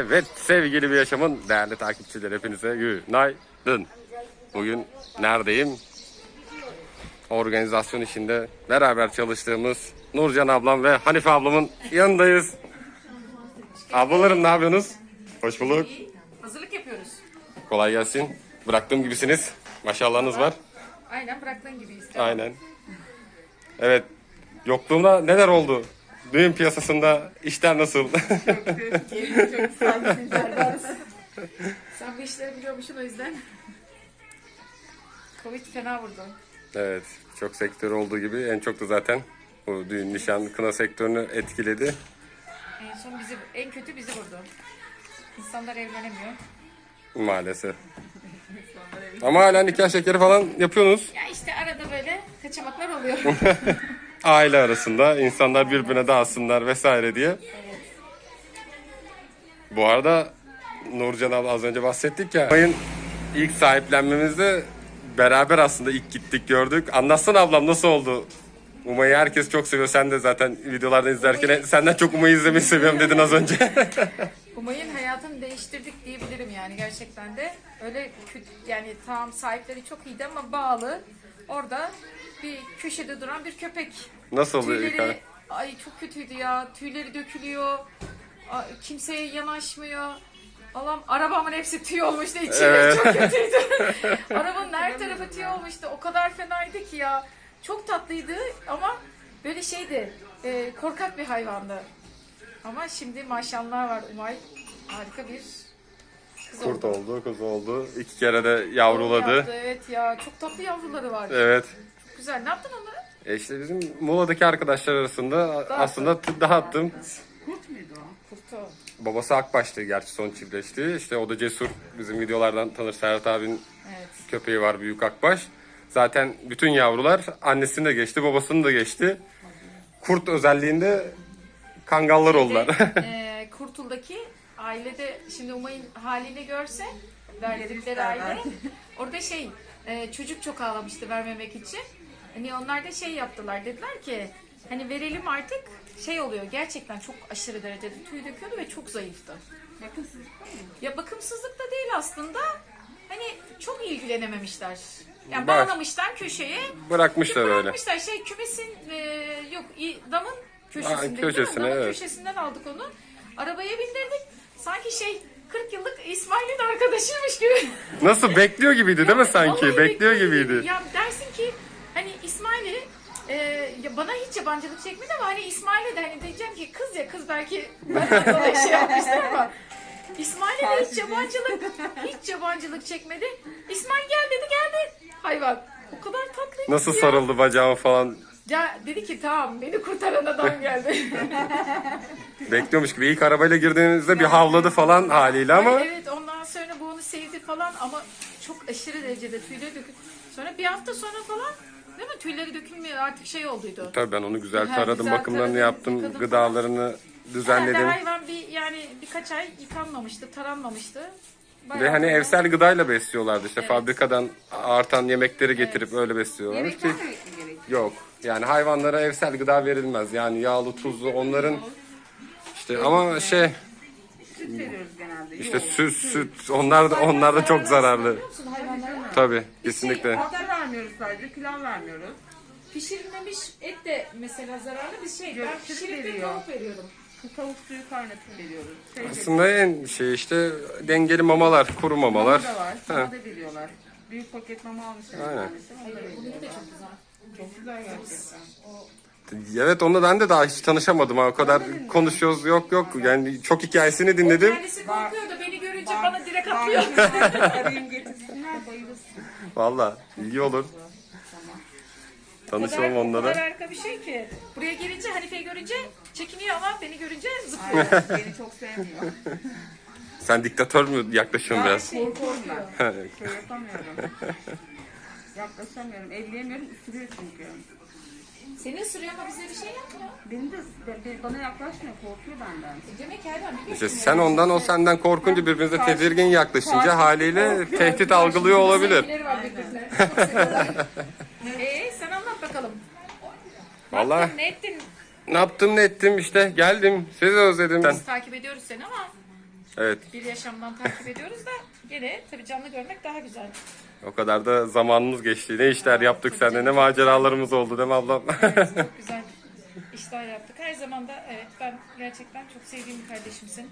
Evet sevgili bir yaşamın değerli takipçileri hepinize günaydın. Bugün neredeyim? Organizasyon işinde beraber çalıştığımız Nurcan ablam ve Hanife ablamın yanındayız. Ablalarım ne yapıyorsunuz? Hoş bulduk. Hazırlık yapıyoruz. Kolay gelsin. Bıraktığım gibisiniz. Maşallahınız var. Aynen bıraktığın gibiyiz. Aynen. Evet. Yokluğumda neler oldu? Düğün piyasasında işler nasıl? Sen bu işleri biliyormuşsun o yüzden. Covid fena vurdu. Evet, çok sektör olduğu gibi en çok da zaten bu düğün, nişan, kına sektörünü etkiledi. En son bizi, en kötü bizi vurdu. İnsanlar evlenemiyor. Maalesef. Ama hala nikah şekeri falan yapıyorsunuz. Ya işte arada böyle kaçamaklar oluyor. Aile arasında insanlar birbirine dağılsınlar vesaire diye. Bu arada Nurcan abla az önce bahsettik ya. Ayın ilk sahiplenmemizde beraber aslında ilk gittik gördük. Anlatsana ablam nasıl oldu? Umay'ı herkes çok seviyor. Sen de zaten videolardan izlerken senden çok Umay'ı izlemeyi seviyorum dedin az önce. Umay'ın hayatını değiştirdik diyebilirim yani gerçekten de. Öyle kötü, yani tamam sahipleri çok iyiydi ama bağlı. Orada bir köşede duran bir köpek. Nasıl ay? Tüyleri ay çok kötüydü ya. Tüyleri dökülüyor. Kimseye yanaşmıyor. Allah'ım arabamın hepsi tüy olmuştu içinde Evet. çok kötüydü. Arabanın her tarafı tüy olmuştu. O kadar fenaydı ki ya. Çok tatlıydı ama böyle şeydi. e, korkak bir hayvandı. Ama şimdi maşallah var Umay. Harika bir kız Kurt oldu. oldu, oldu. İki kere de yavruladı. Yaptı, evet ya. Çok tatlı yavruları var. Evet. Güzel. Ne yaptın onları? E işte bizim Muğla'daki arkadaşlar arasında aslında dağıttım. Kurtu. Babası Akbaş'tı gerçi son çiftleşti. İşte o da Cesur. Bizim videolardan tanır Serhat abinin Evet. köpeği var Büyük Akbaş. Zaten bütün yavrular annesini de geçti, babasını da geçti. Kurt özelliğinde kangallar oldular. e, Kurtul'daki ailede şimdi Umay'ın halini görse verdikleri aile orada şey e, çocuk çok ağlamıştı vermemek için. Hani onlar da şey yaptılar dediler ki hani verelim artık şey oluyor gerçekten çok aşırı derecede tüy döküyordu ve çok zayıftı. Ya bakımsızlık da değil aslında. Hani çok ilgilenememişler. Yani Bak. bağlamışlar köşeye. Bırakmışlar öyle. Bırakmışlar şey kümesin e, yok i- damın köşesinde. Aa, değil mi? köşesine, Damın evet. köşesinden aldık onu. Arabaya bindirdik. Sanki şey 40 yıllık İsmail'in arkadaşıymış gibi. Nasıl bekliyor gibiydi değil mi sanki? Vallahi Bekliyor bekliyor gibiydi. Ya hani İsmail'i e, ya bana hiç yabancılık çekmedi ama hani İsmail'e de hani diyeceğim ki kız ya kız belki benden dolayı şey yapmışlar ama İsmail'e de hiç yabancılık hiç yabancılık çekmedi. İsmail gel dedi geldi. Hayvan. O kadar tatlıydı Nasıl ya. sarıldı bacağıma falan Ya dedi ki tamam beni kurtaran adam geldi. bekliyormuş gibi. İlk arabayla girdiğinizde bir havladı falan haliyle ama Ay, evet ondan sonra bu onu sevdi falan ama çok aşırı derecede tüyleri dökül. Sonra bir hafta sonra falan değil mi tüyleri dökülmüyor artık şey olduydu. tabii ben onu güzel Ha, taradım, güzel bakımlarını taradın, yaptım, yıkadın gıdalarını Herhalde düzenledim. hayvan bir yani birkaç ay yıkanmamıştı, taranmamıştı. Bayağı Ve hani evsel gıdayla besliyorlardı işte Evet. fabrikadan artan yemekleri getirip öyle besliyorlar ki yok. Yani hayvanlara evsel gıda verilmez. Yani yağlı, tuzlu onların işte ama şey Süt veriyoruz genelde. işte süt süt onlar da onlar da çok zararlı. Biliyor musun hayvanlara? Tabii kesinlikle. Atar vermiyoruz sadece, pilav vermiyoruz. Pişirilmemiş et de mesela zararlı bir şey. Yok, Ben süt pişirip de veriyor. tavuk veriyorum. Tavuk suyu kaynatıp veriyoruz. Şey Aslında en şey işte dengeli mamalar, kuru mamalar. Mama da var, sana da veriyorlar. Büyük paket mama almışlar. Aynen. Onu da veriyoruz. Bunun da çok güzel. Çok güzel gerçekten. Evet onunla ben de daha hiç tanışamadım ha. O kadar konuşuyoruz yok yok. Yani çok hikayesini dinledim. Kendisi korkuyor da beni görünce bana direkt atlıyor. Arayayım getirsinler, bayılırsın. Valla iyi olur. Tanışalım O kadar onlara. harika bir şey ki. Buraya gelince Hanife'yi görünce çekiniyor ama beni görünce zıplıyor. Beni çok sevmiyor. Sen diktatör mü yaklaşıyorsun biraz? Korkuyorum ben. Şey yapamıyorum. Yaklaşamıyorum, elleyemiyorum, ısırıyor çünkü. Seni ısırıyor ama bize bir şey yapmıyor. Beni de be- bana yaklaşmıyor, korkuyor benden. Demek ki hayvan biliyorsun. İşte sen ondan o senden korkunca birbirinize tedirgin yaklaşınca haliyle tehdit algılıyor olabilir. Sevgileri var birbirine. Çok seviyorlar. Ee, sen anlat bakalım. Vallahi ne ettin? ne yaptım ne ettim işte geldim. Sizi özledim. Biz takip ediyoruz seni ama Evet. bir yaşamdan takip ediyoruz da gene tabii canlı görmek daha güzel. O kadar da zamanımız geçti. Ne işler yaptık seninle, ne maceralarımız oldu değil mi ablam? Evet, çok güzel işler yaptık. Her zaman da evet ben gerçekten çok sevdiğim bir kardeşimsin.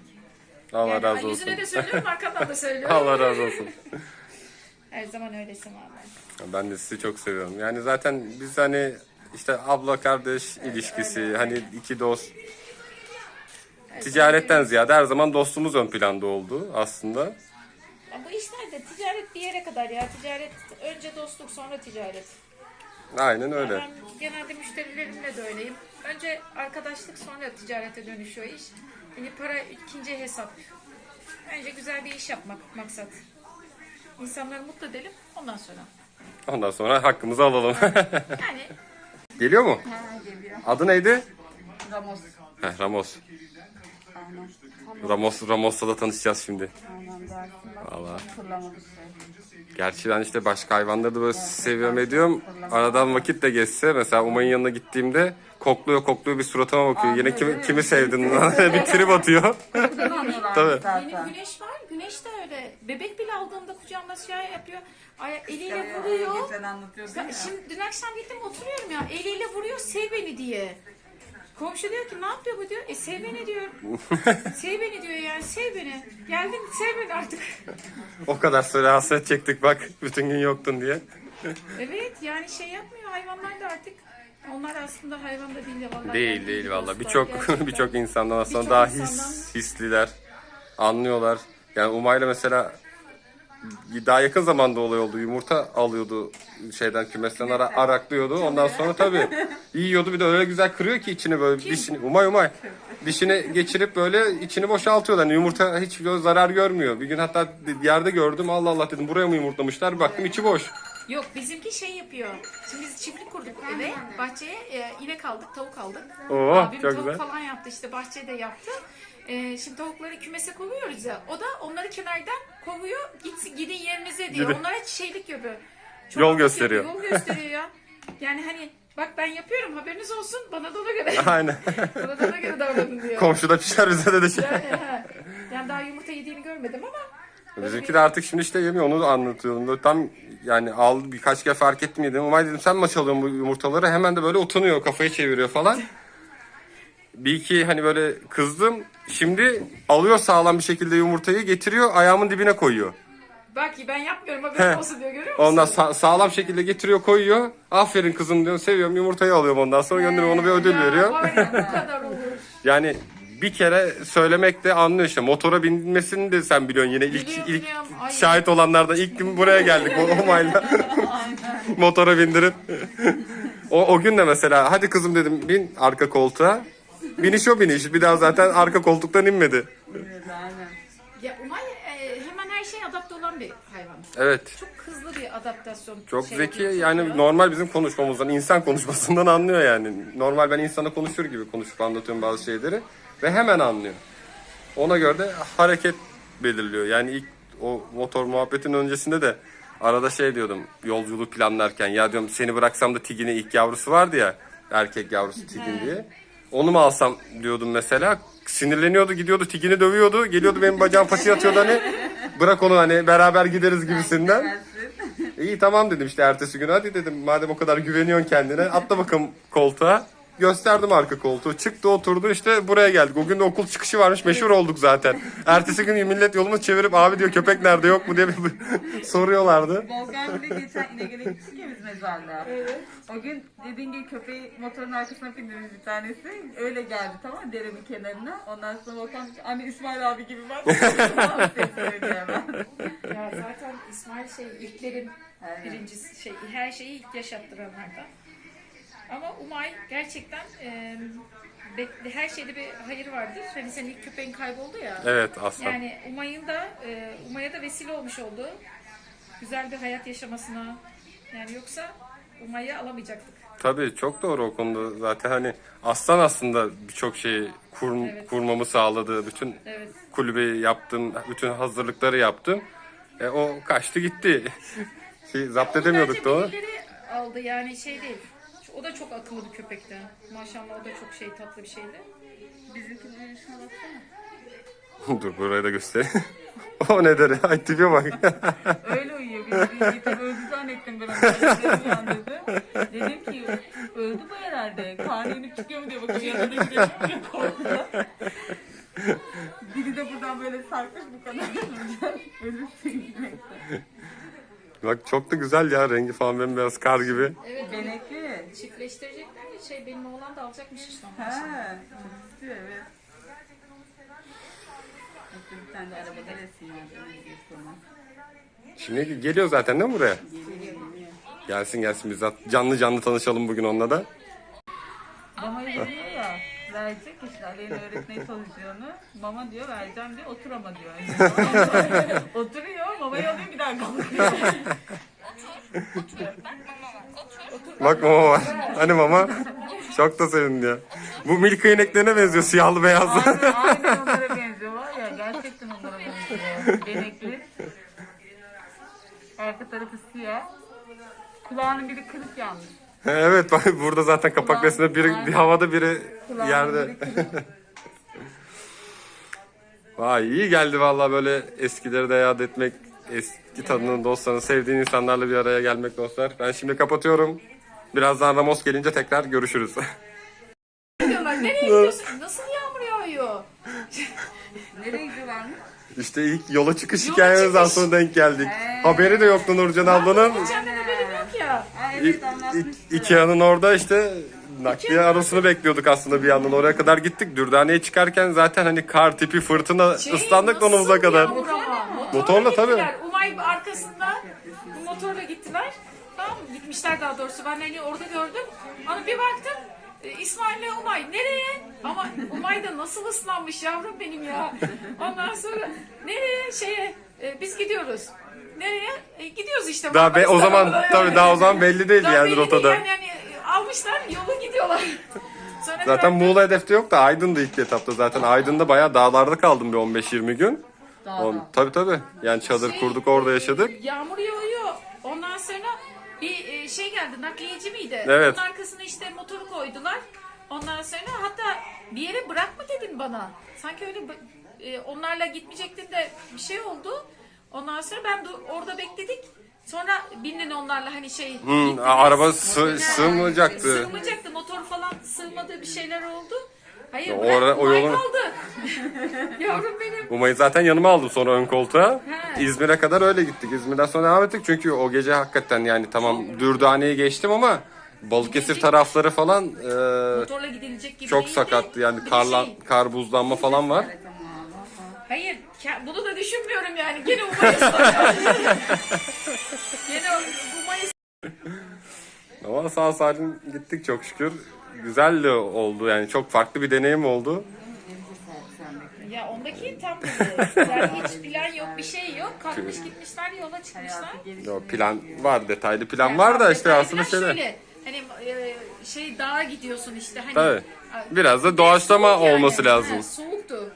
Allah Yani razı olsun. Yüzüne de söylüyorum arkandan da söylüyorum. Allah razı olsun. Her zaman öylesin vallahi. Ben de sizi çok seviyorum. Yani zaten biz hani işte abla kardeş ilişkisi, hani iki dost. Her Ticaretten ziyade her zaman dostluğumuz ön planda oldu aslında. Ya bu işler de ticaret bir yere kadar ya. Ticaret önce dostluk sonra ticaret. Aynen öyle. Ben genelde müşterilerimle de öyleyim. Önce arkadaşlık sonra ticarete dönüşüyor iş. Yani para ikinci hesap. Önce güzel bir iş yapmak maksat. İnsanları mutlu edelim ondan sonra. Ondan sonra hakkımızı alalım. Yani Geliyor mu? Ha geliyor. Adı neydi? Ramos. Heh, Ramos. Aynen. Ramos Ramos'la da tanışacağız şimdi. Aynen dersin bak. Vallahi. Fırlamamış şey. Gerçi ben işte başka hayvanları da böyle seviyorum ediyorum. Aradan vakit de geçse mesela Umay'ın yanına gittiğimde kokluyor kokluyor bir suratıma bakıyor. Yine kimi, kimi sevdin lan? bir trip atıyor. Buradan anlıyorlar Tabii. zaten. benim güneş var. Güneş de öyle. Bebek bile aldığımda kucağımda şey yapıyor. Ay, eliyle Ya, vuruyor. Geçen anlatıyordun Ya, ya. Şimdi dün akşam gittim oturuyorum ya eliyle vuruyor sev beni diye. Komşu diyor ki ne yapıyor bu diyor. E sev beni diyor. sev beni diyor yani sev beni. Geldin sev beni artık. o kadar süre hasret çektik bak bütün gün yoktun diye. evet yani şey yapmıyor hayvanlar da artık. Onlar aslında hayvan da değil de vallahi. Değil yani değil valla. Birçok birçok insandan aslında Birçok daha insandan- his, hisliler. Anlıyorlar. Yani Umay'la mesela daha yakın zamanda olay oldu. Yumurta alıyordu şeyden kümesten ara, araklıyordu. Ondan sonra tabii yiyordu. Bir de öyle güzel kırıyor ki içini böyle dişini Umay Umay dişini geçirip böyle içini boşaltıyorlar. Yani yumurta hiç zarar görmüyor. Bir gün hatta yerde gördüm. Allah Allah dedim buraya mı yumurtlamışlar? Bir baktım içi boş. Yok bizimki şey yapıyor. Şimdi biz çiftlik kurduk eve. Bahçeye e, inek aldık, tavuk aldık. Oo, Abim çok tavuk güzel. falan yaptı işte bahçede yaptı. E, şimdi tavukları kümese kovuyoruz ya. O da onları kenardan kovuyor. Gitsin gidin yerinize diyor. Gidin. Onlara çiçeklik yapıyor. Yol basit gösteriyor. Yol gösteriyor ya. Yani hani bak ben yapıyorum haberiniz olsun bana da ona göre. Aynen. bana da ona göre davranın diyor. Komşuda pişer bize de de şey. Yani, ha. yani daha yumurta yediğini görmedim ama Bizimki de artık şimdi işte yemiyor onu da tam yani al birkaç kere fark ettim yedim. Umay dedim sen mi çalıyorsun bu yumurtaları? Hemen de böyle utanıyor kafayı çeviriyor falan. Bir iki hani böyle kızdım. Şimdi alıyor sağlam bir şekilde yumurtayı getiriyor ayağımın dibine koyuyor. bak ben yapmıyorum haberin Heh. olsun diyor görüyor musun? Ondan sa- sağlam şekilde getiriyor koyuyor. Aferin kızım diyor seviyorum yumurtayı alıyorum ondan sonra gönderiyorum ona bir ödül Ya, veriyor. var ya, bu kadar olur. Yani bir kere söylemek de anlıyor işte. Motora binmesini de sen biliyorsun yine ilk Biliyorum, ilk biliyorum. Ay. şahit olanlardan ilk gün buraya geldik o Umay'la. Motora bindirip. o, o gün de mesela hadi kızım dedim bin arka koltuğa. Biniş o biniş. Bir daha zaten arka koltuktan inmedi. Aynen. Ya Umay e, hemen her şeye adapte olan bir hayvan. Evet. Çok hızlı bir adaptasyon. Çok şey zeki yapıyor, yani normal bizim konuşmamızdan, insan konuşmasından anlıyor yani. Normal ben insana konuşur gibi konuşup anlatıyorum bazı şeyleri ve hemen anlıyor. Ona göre de hareket belirliyor. Yani ilk o motor muhabbetin öncesinde de arada şey diyordum yolculuğu planlarken ya diyorum seni bıraksam da Tigin'in ilk yavrusu vardı ya erkek yavrusu Tigin diye. Onu mu alsam diyordum mesela. Sinirleniyordu gidiyordu Tigin'i dövüyordu. Geliyordu benim bacağım paçaya atıyordu hani. Bırak onu hani beraber gideriz gibisinden. İyi tamam dedim işte ertesi gün hadi dedim madem o kadar güveniyorsun kendine atla bakalım koltuğa. Gösterdim arka koltuğu. Çıktı oturdu işte buraya geldik. O gün de okul çıkışı varmış meşhur olduk zaten. Ertesi gün millet yolunu çevirip abi diyor köpek nerede yok mu diye bir soruyorlardı. Volkan bir de geçen İnegöl'e gittik ya biz mezarlığa. O gün dediğin gibi köpeği motorun arkasına bindirmiş bir tanesi. Öyle geldi tamam mı derenin kenarına. Ondan sonra Volkan dedi ki, anne İsmail abi gibi. Tamam, hemen. Ya zaten İsmail şey ilklerin Evet. birincisi şey her şeyi ilk yaşattıranlardan. Ama Umay gerçekten e, her şeyde bir hayır vardır. Hani senin ilk köpeğin kayboldu ya. Evet aslan. Yani Umay'ın da e, Umay'a da vesile olmuş oldu. Güzel bir hayat yaşamasına. Yani yoksa Umay'ı alamayacaktık. Tabii çok doğru o konuda zaten hani aslan aslında birçok şeyi kur, Evet. kurmamı sağladı. Bütün Evet. kulübeyi yaptım, bütün hazırlıkları yaptım. E, o kaçtı gitti. şey, zapt edemiyorduk da onu. Birileri aldı yani şey değil. O da çok akıllı bir köpekti. Maşallah o da çok şey tatlı bir şeydi. Bizimkinin ölüşüne baksana. Dur burayı da göstereyim. o ne der? Ay tipe bak. Öyle uyuyor. Biz Yiğit'i öldü zannettim ben. onu. Dedim ki öldü bu herhalde. Karnı inip çıkıyor mu diye bakıyorum yanına gidiyor. Korkuda. Biri de buradan böyle sarkmış bu kadar. Ölürsün gülmekten. bak çok da güzel ya rengi falan bembeyaz kar gibi. Evet. Benekli. Çiftleştirecekler ya şey benim oğlan da alacakmış işte. Ha, çok istiyor evet. Bir tane de arabada resim var. sonra. Şimdi geliyor zaten değil mi buraya? Geliyor geliyor. Gelsin gelsin biz zaten canlı canlı tanışalım bugün onunla da. Mama veriyor ya. Verecek işte Aleyna öğretmeye çalışıyorunu. Mama diyor vereceğim diyor otur ama diyor. Oturuyor mamayı alıyor bir daha kalkıyor. Bak mama var. Hani mama? Çok da sevindi ya. Bu Milka ineklerine benziyor siyahlı beyazlı. Aynen, aynen onlara benziyor var ya gerçekten onlara benziyor. Benekli. Arka tarafı siyah. Kulağının biri kırık yalnız. evet bak burada zaten kapak resminde biri bir havada biri Kulağının yerde. biri kırık. Vay iyi geldi vallahi böyle eskileri de yad etmek. Eski tadının dostlarını sevdiğin insanlarla bir araya gelmek dostlar. Ben şimdi kapatıyorum. Birazdan Ramos gelince tekrar görüşürüz. Nereye gidiyorsun? Nasıl yağmur yağıyor? Nereye gidiyorlar işte ilk yola çıkış hikayemizden çıkış. sonra denk geldik. Haberi de yoktu Nurcan ablanın. Senden haberim yok ya. Ha, İ- evet İ- anlatmıştı. Ikea'nın orada işte nakliye arasını bekliyorduk aslında bir yandan. Oraya kadar gittik. Dürdane'ye çıkarken zaten hani kar tipi fırtına Şey, ıslandık nasıl donumuza kadar. yağmur ama? Motorla tabii. gittiler. Umay arkasında bu motorla gittiler. Tamam mı? Gitmişler daha doğrusu. Ben hani orada gördüm. Ama bir baktım e, İsmail'le Umay nereye? Ama Umay da nasıl ıslanmış yavrum benim ya. Ondan sonra nereye? Şeye e, biz gidiyoruz. Nereye? E, gidiyoruz işte. Daha be, o zaman Marmaris'ten. tabii daha o zaman belli değil Daha yani belli rotada. değil yani, yani almışlar yolu gidiyorlar. Sonra Zaten baktım, Muğla hedefte yok da Aydın'da ilk etapta zaten. Aydın'da bayağı dağlarda kaldım bir 15-20 gün. On, tabii tabii. Yani çadır Şey, kurduk orada yaşadık. Yağmur yağıyor. Ondan sonra bir e, şey geldi nakliyeci miydi? Evet. Onun arkasına işte motoru koydular. Ondan sonra hatta bir yere bırakma dedin bana. Sanki öyle e, onlarla gitmeyecektin de bir şey oldu. Ondan sonra ben orada bekledik. Sonra bindin onlarla hani şey. Hmm, araba sı- Yani sığmayacaktı. Sığmayacaktı. Motor falan sığmadı bir şeyler oldu. Hayır O bırak, ara- o Umay yolun- kaldı. Yavrum benim. Umay'ı zaten yanıma aldım sonra ön koltuğa. He. İzmir'e kadar öyle gittik. İzmir'den sonra devam ettik. Çünkü o gece hakikaten yani tamam Dürdane'yi geçtim ama Balıkesir tarafları falan e, Motorla gidilecek gibi çok sakattı. Yani de karlan, şey, kar buzlanma falan var. Hayır, ke- bunu da düşünmüyorum yani. Gene Umay'ı soracağım. Gene Umay'ı Ama sağ salim gittik çok şükür. Güzel de oldu yani çok farklı bir deneyim oldu. Ya ondaki tam böyle. Yani hiç plan yok, bir şey yok. Kalkmış gitmişler, yola çıkmışlar. Yo, plan var detaylı plan var da işte Detaylı aslında plan. Şöyle, hani e, şey dağa gidiyorsun işte. Hani, Tabii. Biraz da doğaçlama soğuk olması lazım. Ha, soğuktu.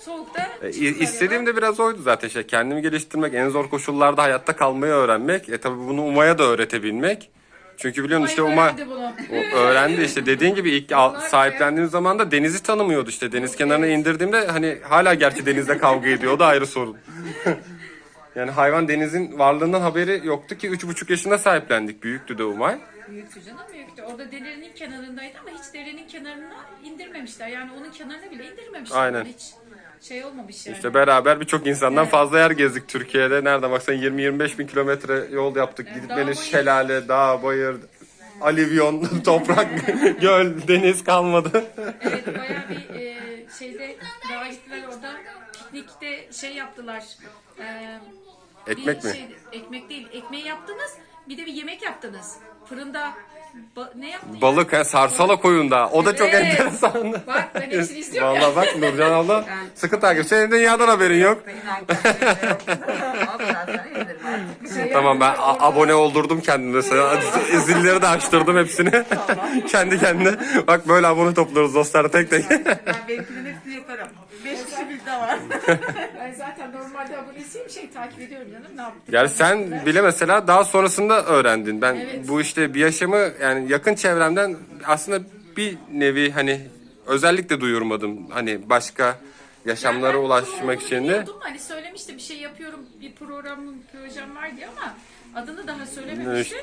Soğukta E, çıktılar istediğim yola. de biraz oydu zaten işte kendimi geliştirmek, en zor koşullarda hayatta kalmayı öğrenmek. E tabi bunu Umay'a da öğretebilmek. Çünkü biliyorsun işte bunu. o öğrendi işte dediğin gibi ilk al- sahiplendiğim zaman da denizi tanımıyordu işte deniz kenarına indirdiğimde hani hala gerçi denizde kavga ediyor o da ayrı sorun. yani hayvan denizin varlığından haberi yoktu ki üç buçuk yaşında sahiplendik büyüktü de Umay. Büyüktü canım büyüktü. Orada derenin kenarındaydı ama hiç derenin kenarına indirmemişler. Yani onun kenarına bile indirmemişler. Aynen. Hiç şey olmamış yani. İşte beraber birçok insandan fazla yer gezdik Türkiye'de. Nereden baksan 20-25 bin kilometre yol yaptık. Evet, Gidip dağ, bayır. şelale, dağ, bayır, alivyon, toprak, göl, deniz kalmadı. Evet bayağı bir e, şeyde dağa gittiler orada piknikte şey yaptılar. E, Ekmek bir mi? Şey, ekmek değil. Ekmeği yaptınız. Bir de bir yemek yaptınız. Fırında ba- ne yaptın? ya? Balık, he, sarsala koyunda. O da çok Evet. enteresan. Bak ben hepsini izliyorum. Vallahi bak Nurcan abla sıkı takip. Senin dünyadan haberin yok. Tamam ben a- abone oldurdum kendime. Sana Zilleri de açtırdım hepsini. Kendi kendine. Bak böyle abone topluyoruz dostlar tek tek. Ben benimkinin hepsini yaparım. Beş kişi bizde var. Ben zaten normalde abonesiyim şey takip ediyorum canım ne yaptık. Yani sen bile mesela daha sonrasında öğrendin. Ben Evet. bu işte bir yaşamı yani yakın çevremden aslında bir nevi hani özellikle duyurmadım. Hani başka yaşamlara Yani ben ulaşmak için de. biliyordum. Hani söylemişti bir şey yapıyorum, bir programım, projem var diye ama adını daha söylememişti.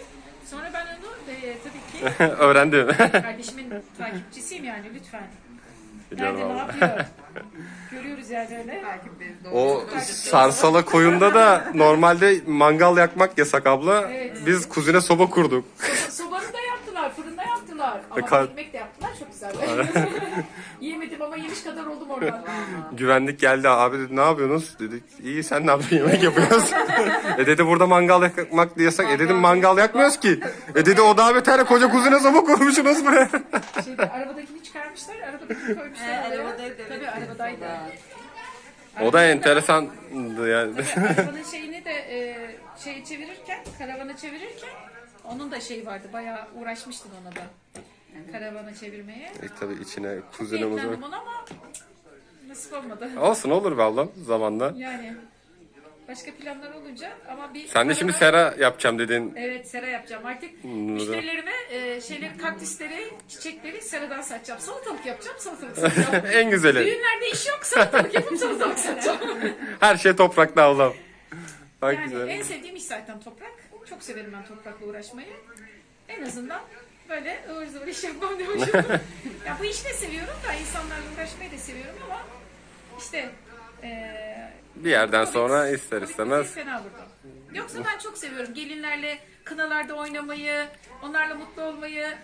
Sonra ben onu e, tabii ki Öğrendim. kardeşimin takipçisiyim yani lütfen. Biliyorum Nerede ne abla. yapıyor? Görüyoruz. Takipteyiz. O Sarsala koyunda da normalde mangal yakmak yasak abla. Evet. Biz kuzine soba kurduk. Soba- Sobanı da yaptılar, fırında yaptılar. Ama Ka- ekmek de yaptılar, çok güzel. Yemedim ama yemiş kadar oldum oradan. Güvenlik geldi abi dedi ne yapıyorsunuz? Dedik iyi sen ne yapıyorsun yemek yapıyoruz. e dedi burada mangal yakmak yasak. E dedim mangal yakmıyoruz ki. E dedi o daha beter koca kuzine soba kurmuşsunuz buraya. Şeyde, arabadakini çıkarmışlar, arabadakini koymuşlar. Ee, oraya. arabadaydı, evet. Tabii arabadaydı. O da enteresandı yani. Tabii arabanın şeyini de e, şeye çevirirken, karavana çevirirken onun da şeyi vardı. Bayağı uğraşmıştın ona da. Karavana çevirmeye. e tabii içine kuzinemiz Beklendim ona ama nasip olmadı. Olsun olur be ablam zamanla. Yani başka planlar olunca ama bir Sen de şimdi sera yapacağım dedin. Evet sera yapacağım artık. Müşterilerime e, şeyleri, kaktüsleri, çiçekleri seradan satacağım. Salatalık yapacağım, salatalık satacağım. en güzeli. Düğünlerde iş yok, salatalık yapıp salatalık satacağım. Her şey toprakta ablam. Bak Yani güzel. en sevdiğim iş zaten toprak. Çok severim ben toprakla uğraşmayı. En azından böyle ıvır zıvır iş yapmam hoşuma. ya bu işi de seviyorum da insanlarla uğraşmayı da seviyorum ama işte eee Bir yerden Covid- sonra ister istemez. fena vurdu. Yoksa ben çok seviyorum gelinlerle kınalarda oynamayı, onlarla mutlu olmayı.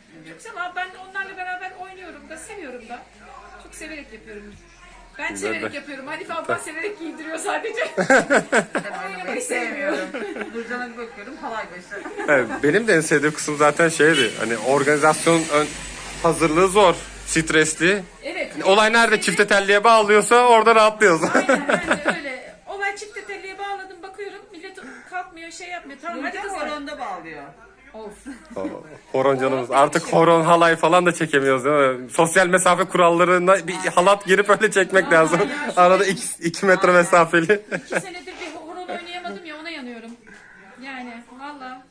Çok ama ben onlarla beraber oynuyorum da seviyorum da. Çok severek yapıyorum. Ben Güzel severek de. yapıyorum. Hanife abla severek giydiriyor sadece. Ben Oynamayı sevmiyorum. Burcu'na bir bakıyorum halay başı. Evet, benim de en sevdiğim kısım zaten şeydi. Hani organizasyon ön hazırlığı zor, stresli. Evet. Olay nerede çifte telliye bağlıyorsa orada rahatlıyoruz. Aynen ben de öyle. Olay çifte telliye bağladım bakıyorum. Millet kalkmıyor şey yapmıyor. Tamam hadi Burcu kızlar. horonda bağlıyor. Of. horon canımız. Artık horon halay falan da çekemiyoruz değil mi? Sosyal mesafe kurallarına bir halat girip öyle çekmek lazım. Arada 2 metre mesafeli. İki senedir bir horon oynayamadım ya ona yanıyorum. Yani valla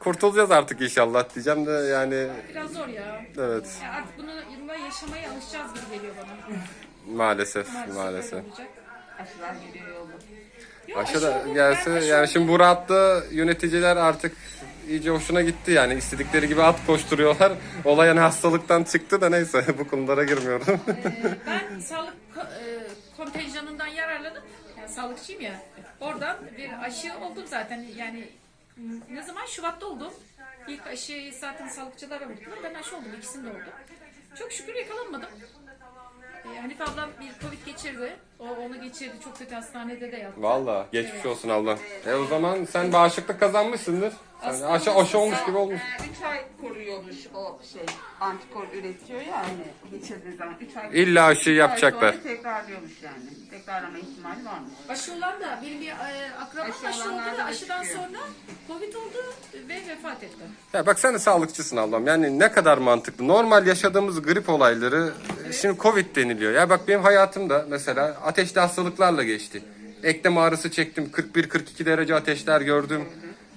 Kurtulacağız artık inşallah diyeceğim de yani biraz zor ya. evet Ya artık bununla yaşamaya alışacağız gibi geliyor bana. maalesef Maalesef, maalesef. öyle olacak. Aşılar geliyor yolda. Yok, Aşı aşı da oldum, gelse aşı yani şimdi bu rahatta yöneticiler artık iyice hoşuna gitti yani istedikleri gibi at koşturuyorlar. Olay yani hastalıktan çıktı da neyse bu konulara girmiyorum. Ee, ben sağlık e, kontenjanından yararlanıp, yani sağlıkçıyım ya, oradan bir aşı oldum zaten. Yani ne zaman? Şubat'ta oldum. İlk aşıyı zaten sağlıkçılara vurdular. Ben aşı oldum, ikisini de oldum. Çok şükür yakalanmadım. Ee, Hanife ablam bir Covid geçirdi. O onu geçirdi. Çok kötü hastanede de yattı. Valla geçmiş olsun Allah. E o zaman sen bağışıklık kazanmışsındır. Sen Aslında aşı, aşı olmuş gibi olmuş. 3 ay koruyormuş o şey. Antikor üretiyor ya hani geçirdiği zaman. 3 ay İlla aşıyı yapacaklar. sonra tekrarlıyormuş yani. Tekrarlama ihtimali varmış. Aşı olan da benim bir e, akrabam Aşı aşı oldu ve da aşıdan çıkıyor. sonra Covid oldu ve vefat etti. Ya bak sen de sağlıkçısın ablam. Yani ne kadar mantıklı. Normal yaşadığımız grip olayları e, şimdi Covid deniliyor. Ya bak benim hayatımda mesela ateşli hastalıklarla geçti. Eklem ağrısı çektim. 41-42 derece ateşler gördüm.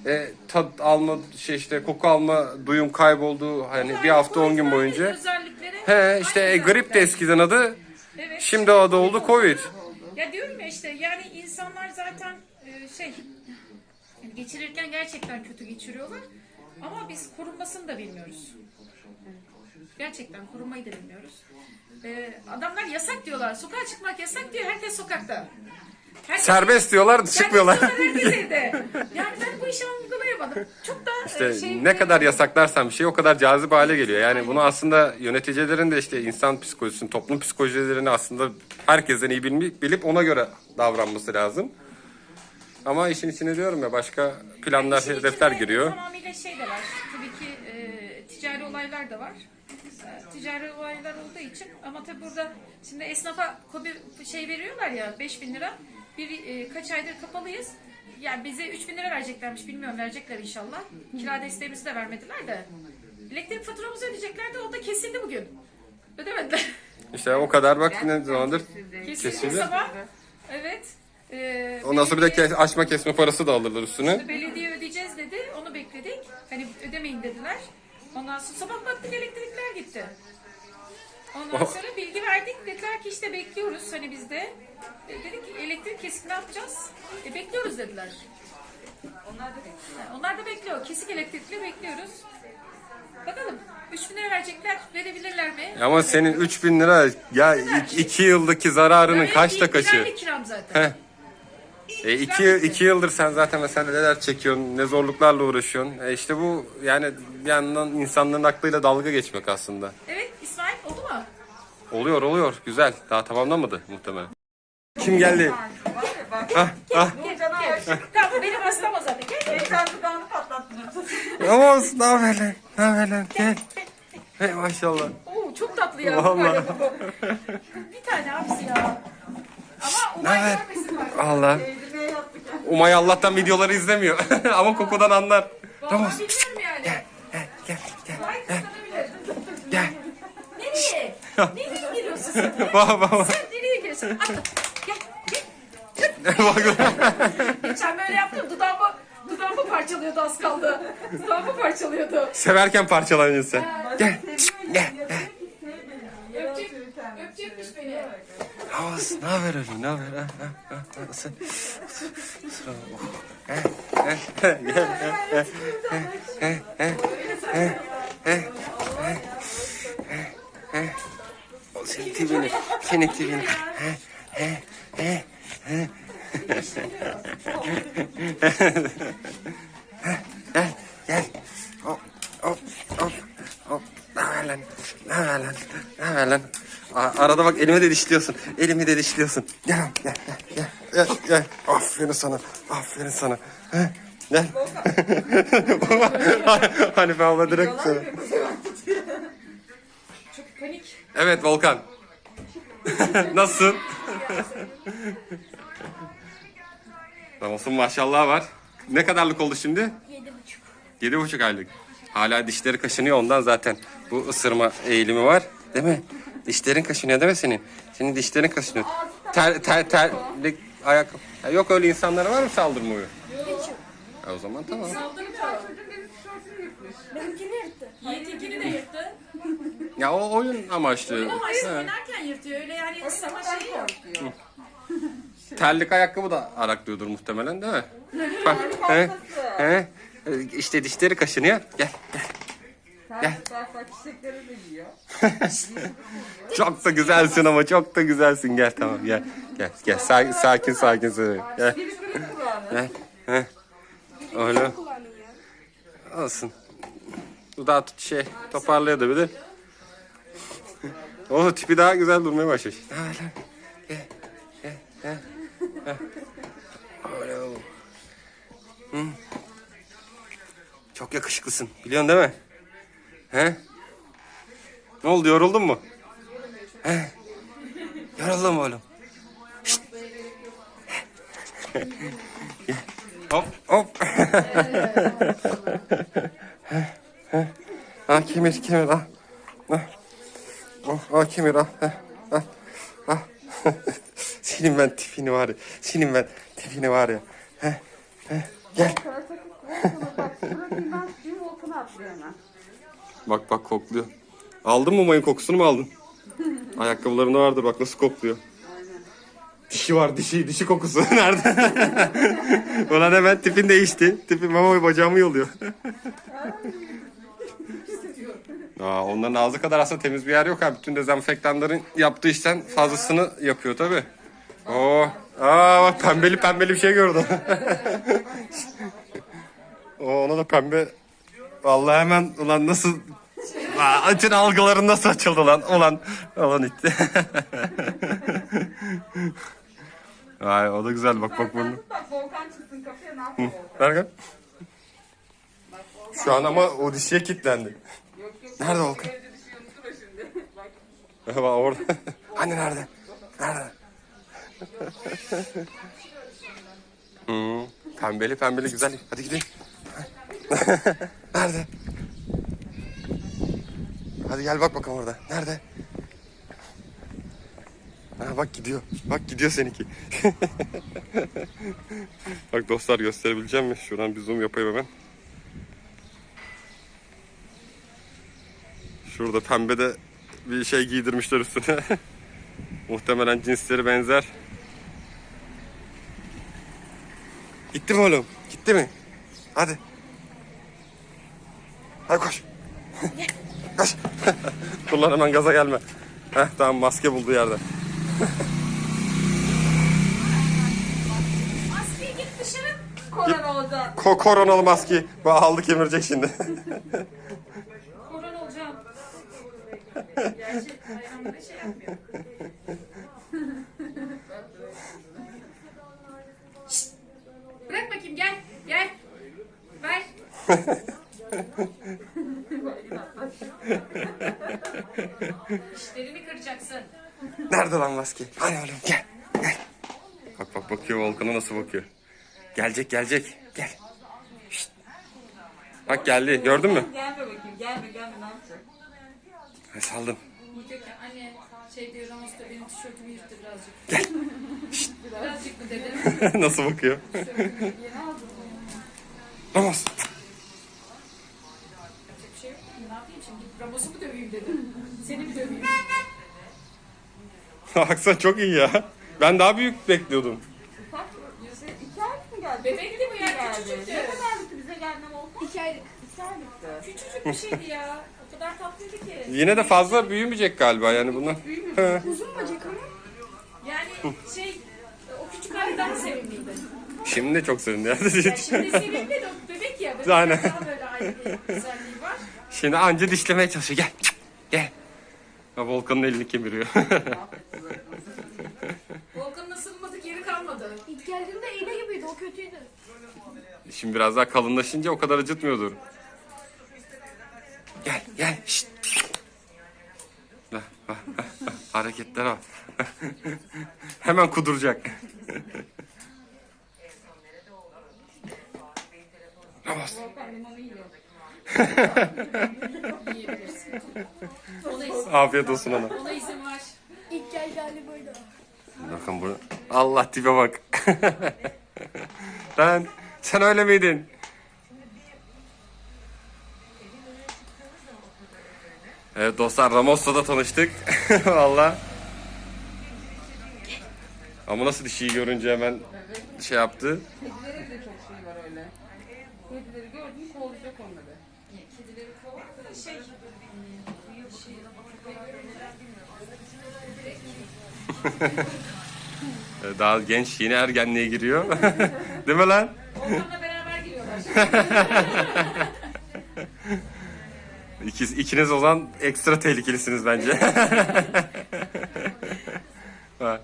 E, tad alma şey işte koku alma duyum kayboldu. Hani bir hafta 10 gün boyunca. He işte e, grip de eskiden adı. Evet. Şimdi adı oldu Covid. Ya diyorum ya işte yani insanlar zaten e, şey yani geçirirken gerçekten kötü geçiriyorlar. Ama biz korunmasını da bilmiyoruz. Gerçekten korunmayı da bilmiyoruz. E, adamlar yasak diyorlar. Sokağa çıkmak yasak diyor. Herkes sokakta. Herkes, Serbest diyorlar Serbest çıkmıyorlar. diyorlar, Herkes evde. Yani ben bu işi algılayamadım. Çok da İşte e, şey ne kadar yasaklarsan bir şey o kadar cazip hale geliyor. Yani bunu aslında yöneticilerin de işte insan psikolojisini, toplum psikolojilerini aslında herkesten iyi bilmi- bilip ona göre davranması lazım. Ama işin içine diyorum ya başka planlar, İşin hedefler içinde giriyor. Tamamıyla şey de var. Tabii ki e, ticari olaylar da var. Ticari olaylar olduğu için ama tabii burada şimdi esnafa kobi şey veriyorlar ya 5000 lira. Bir e, kaç aydır kapalıyız. Yani bize 3000 lira vereceklermiş. Bilmiyorum verecekler inşallah. Kira desteğimizi de vermediler de. Elektrik faturamızı ödeyeceklerdi. O da kesildi bugün. Ödemediler. İşte o kadar bak ne zamandır. Kesildi sabah. Evet. E, Ondan sonra bir de kes- açma kesme parası da alırlar üstüne. Belediye ödeyeceğiz dedi. Onu bekledik. Hani ödemeyin dediler. Ondan sonra sabah baktık elektrikler gitti. Ondan sonra bilgi verdik. Dediler ki işte bekliyoruz hani biz de. E, dedik ki elektrik kesik ne yapacağız? E, bekliyoruz dediler. Onlar da bekliyor. Onlar da bekliyor. Kesik elektrikli bekliyoruz. Bakalım 3 bin lira verecekler. Verebilirler mi? Ama senin 3000 lira ya 2 yıldaki zararının Böyle kaçta bir kaçı? aylık kiram zaten. Heh. E iki, iki yıldır sen zaten mesela neler çekiyorsun, ne zorluklarla uğraşıyorsun. E işte bu yani bir yandan insanların aklıyla dalga geçmek aslında. Evet İsmail oldu mu? Oluyor oluyor güzel. Daha tamamlamadı muhtemelen. Kim geldi? Ah ah. Aşık. Tamam benim hastam o zaten. Gel. Geçen dudağını patlattın. Ama olsun ne haber lan? Ne haber lan? Gel. Hey maşallah. Oo, çok tatlı ya. Vallahi. Bu. bir tane abisi ya. Umay haber? Allah. Umay Allah'tan videoları izlemiyor. Ama kokudan anlar. Bilmiyorum yani. Gel gel gel. Umay kıskanabilir. Gel. Nereye? Nereye giriyorsun sen? Bak bak bak. Sen nereye giriyorsun? Atla. Gel. Gel. Geçen böyle yaptım. Dudağımı, dudağımı parçalıyordu az kaldı. Dudağımı parçalıyordu. Severken parçalanıyorsun sen. Gel. Gel. Ne haber öyle? Ne haber? Ha, ha, ha, Nasıl? Sıra, oh. He, he, he, he, he, he, he, he, he, he. O senin tipini, senin tipini. He, he, he, he. Gel, gel. Hop, hop, hop, hop. Ne haber lan? Ne haber lan? Ne haber lan? Arada bak elimi de dişliyorsun. Elimi de dişliyorsun. Gel gel, gel, gel, gel, gel. Aferin sana, aferin sana. Heh, Gel. Hanife abla direkt sana. Çok panik. Evet Volkan. Nasılsın? Ramos'un maşallah var. Ne kadarlık oldu şimdi? Yedi buçuk. Yedi buçuk aylık. Hala dişleri kaşınıyor ondan zaten bu ısırma eğilimi var. Değil mi? Dişlerin kaşınıyor değil mi senin? Senin dişlerin kaşınıyor. Ter, ter, terlik, ayak... Ya yok öyle insanlara var mı saldırma huyu? Ya o zaman tamam. Saldırı Benimkini yırttı. Yiğit'inkini de yırttı. Ya o oyun amaçlı. Ama işte He. oynarken yırtıyor. Öyle yani ısırma şeyi yok. Terlik ayakkabı da araklıyordur muhtemelen değil mi? Bak. he, he. İşte dişleri kaşınıyor. Gel. Gel. Bak bak çiçekleri de yiyor. Çok da güzelsin ama çok da güzelsin. Gel tamam gel. Gel gel sakin sakin sakin söyle. Gel. Biri kırık kulağını. Gel. Heh. Öyle olsun. Dudağı tut şey toparlayabilir. O tipi daha güzel durmaya başlamış. Haber lan? Gel. Gel. Gel. Heh. Öyle oğlum. Hı. Çok yakışıklısın. Biliyorsun değil mi? He? Ne oldu yoruldun mu? He? Yoruldun mu oğlum? Hop hop. ha kemir kemir al. Al. Oh, al. Heh, Al. Al. Senin ben tipini var ya. Senin ben tipini var ya. Heh, heh. Gel. Bak bırakayım ben bir volkanı atlıyor hemen. Bak bak kokluyor. Aldın mı mayın kokusunu mu aldın? Ayakkabılarında vardır bak nasıl kokluyor. Dişi var dişi, dişi kokusu. Nerede? Ulan hemen tipin değişti. Tipin mama bacağımı yoluyor. Aa, onların ağzı kadar aslında temiz bir yer yok ha. Bütün dezenfektanların yaptığı işten fazlasını yapıyor tabi. Oo. Aa bak pembeli pembeli bir şey gördüm. Oo, ona da pembe Vallahi hemen ulan nasıl Aa, algıların nasıl açıldı lan ulan ulan itti. Vay o da güzel bak bak bunu. Bak volkan çıksın kapıya ne yapıyor volkan? Şu an ama o dişiye kilitlendi. Yok yok. Nerede volkan? Evde şimdi? Bak. Bak orada. Anne nerede? Nerede? hmm, pembeli pembeli güzel. Hadi gidelim. Nerede? Hadi gel bak bakalım orada. Nerede? Ha, bak gidiyor. Bak gidiyor seninki. bak dostlar gösterebileceğim mi? Şuradan bir zoom yapayım hemen. Şurada pembede bir şey giydirmişler üstüne. Muhtemelen cinsleri benzer. Gitti mi oğlum? Gitti mi? Hadi. Hadi koş. koş. Dur lan hemen gaza gelme. Heh tamam maske buldu yerde. Asfiye git dışarı. Korona olacak. Ko koronalı maskeyi. Bu aldı kemirecek şimdi. Koron olacağım. Gerçi ayağımda şey yapmıyor. Şşt! Bırak bakayım gel. Gel. Ver. İşlerini kıracaksın. Nerede lan maske? Hadi oğlum gel. Gel. Bak bak bakıyor Volkan'a nasıl bakıyor. Gelecek gelecek. Gel. Şşt. Bak geldi gördün mü? Gelme bakayım. Gelme gelme ne yapacak? Ha, saldım. Diyecek anne şey diyor Ramos da benim tişörtümü yırttı birazcık. Gel. birazcık mı dedim. nasıl bakıyor? Ramos. Yapacak bir şey yok. Ne yapayım şimdi? Gidip Ramos'u mu döveyim dedim. Seni döveyim? Çok iyi ya. Ben daha büyük bekliyordum. Kaç? Yüzde iki aylık mı geldi? Bebekti bu ya, küçücüktü. Ne kadarlıktı bize geldiğinde Volkan? İki aylık. İki aylıktı. Küçücük bir şeydi ya. O kadar tatlıydı ki. Yine de fazla büyümeyecek galiba yani bunlar. He. Uzun bacak ama. Yani şey o küçük hali daha sevimliydi. Şimdi de çok sevindi ya. Yani şimdi sevimli de o bebek ya. Bebek Aynen. daha böyle ayrı bir güzelliği var. Şimdi anca dişlemeye çalışıyor. Gel. Gel. Ya Volkan'ın elini kemiriyor. Volkan'ın ısırılmadık yeri kalmadı. İlk geldiğimde iğne gibiydi o kötüydü. Şimdi biraz daha kalınlaşınca o kadar acıtmıyordur. Gel gel. Şşt. Bak, bak, bak, bak. Hareketlere bak. Hemen kuduracak. Ramos. Volkan. Yiyebilirsin. Ona izin, Afiyet olsun ona. ona izin var. İlk geldi hali buydu. Bakın bu. Allah tipe bak. Lan sen öyle miydin? Evet dostlar Ramos'la da tanıştık. Valla. Ama nasıl dişiyi görünce hemen şey yaptı. Kedilerin de çok şey var öyle. Kedileri gördün kovulacak onları. Şey, Ee, Daha genç yeni ergenliğe giriyor. Değil mi lan? Volkan'la beraber giriyorlar. İkiz, ikiniz o zaman ekstra tehlikelisiniz bence. Ha.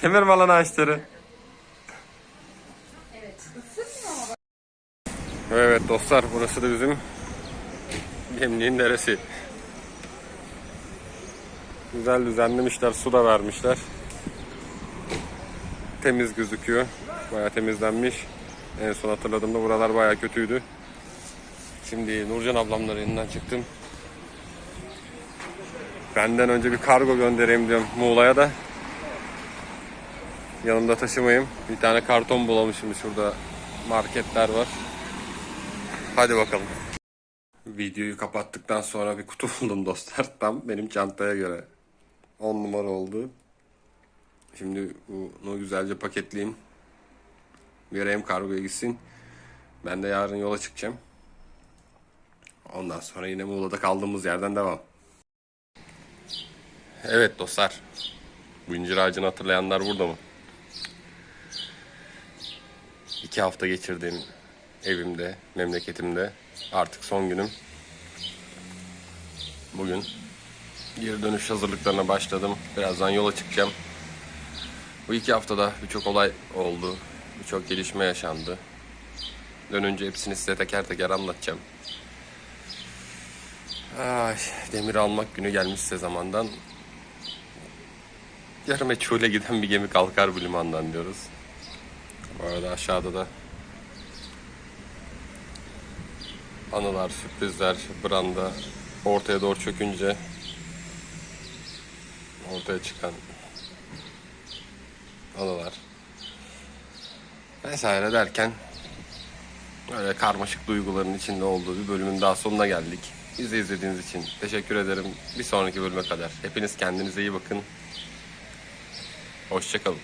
Kemerme lan ağaçları. Evet. Evet dostlar burası da bizim gemliğin neresi. Güzel düzenlemişler, su da vermişler. Temiz gözüküyor. Bayağı temizlenmiş. En son hatırladığımda buralar bayağı kötüydü. Şimdi Nurcan ablamların yanından çıktım. Benden önce bir kargo göndereyim diyorum Muğla'ya da. Yanımda taşımayayım. Bir tane karton bulamışım şurada. Marketler var. Hadi bakalım. Videoyu kapattıktan sonra bir kutu buldum dostlar. Tam benim çantaya göre. 10 numara oldu. Şimdi bunu güzelce paketleyeyim. Vereyim kargoya gitsin. Ben de yarın yola çıkacağım. Ondan sonra yine Muğla'da kaldığımız yerden devam. Evet dostlar. Bu incir ağacını hatırlayanlar burada mı? İki hafta geçirdiğim evimde, memleketimde. Artık son günüm. Bugün geri dönüş hazırlıklarına başladım. Birazdan yola çıkacağım. Bu iki haftada birçok olay oldu. Birçok gelişme yaşandı. Dönünce hepsini size teker teker anlatacağım. Ay, demir almak günü gelmişse zamandan yarım meçhule giden bir gemi kalkar bu limandan diyoruz. Bu arada aşağıda da anılar, sürprizler, branda ortaya doğru çökünce ortaya çıkan anılar vesaire derken öyle karmaşık duyguların içinde olduğu bir bölümün daha sonuna geldik. Bizi izlediğiniz için teşekkür ederim. Bir sonraki bölüme kadar. Hepiniz kendinize iyi bakın. Hoşçakalın.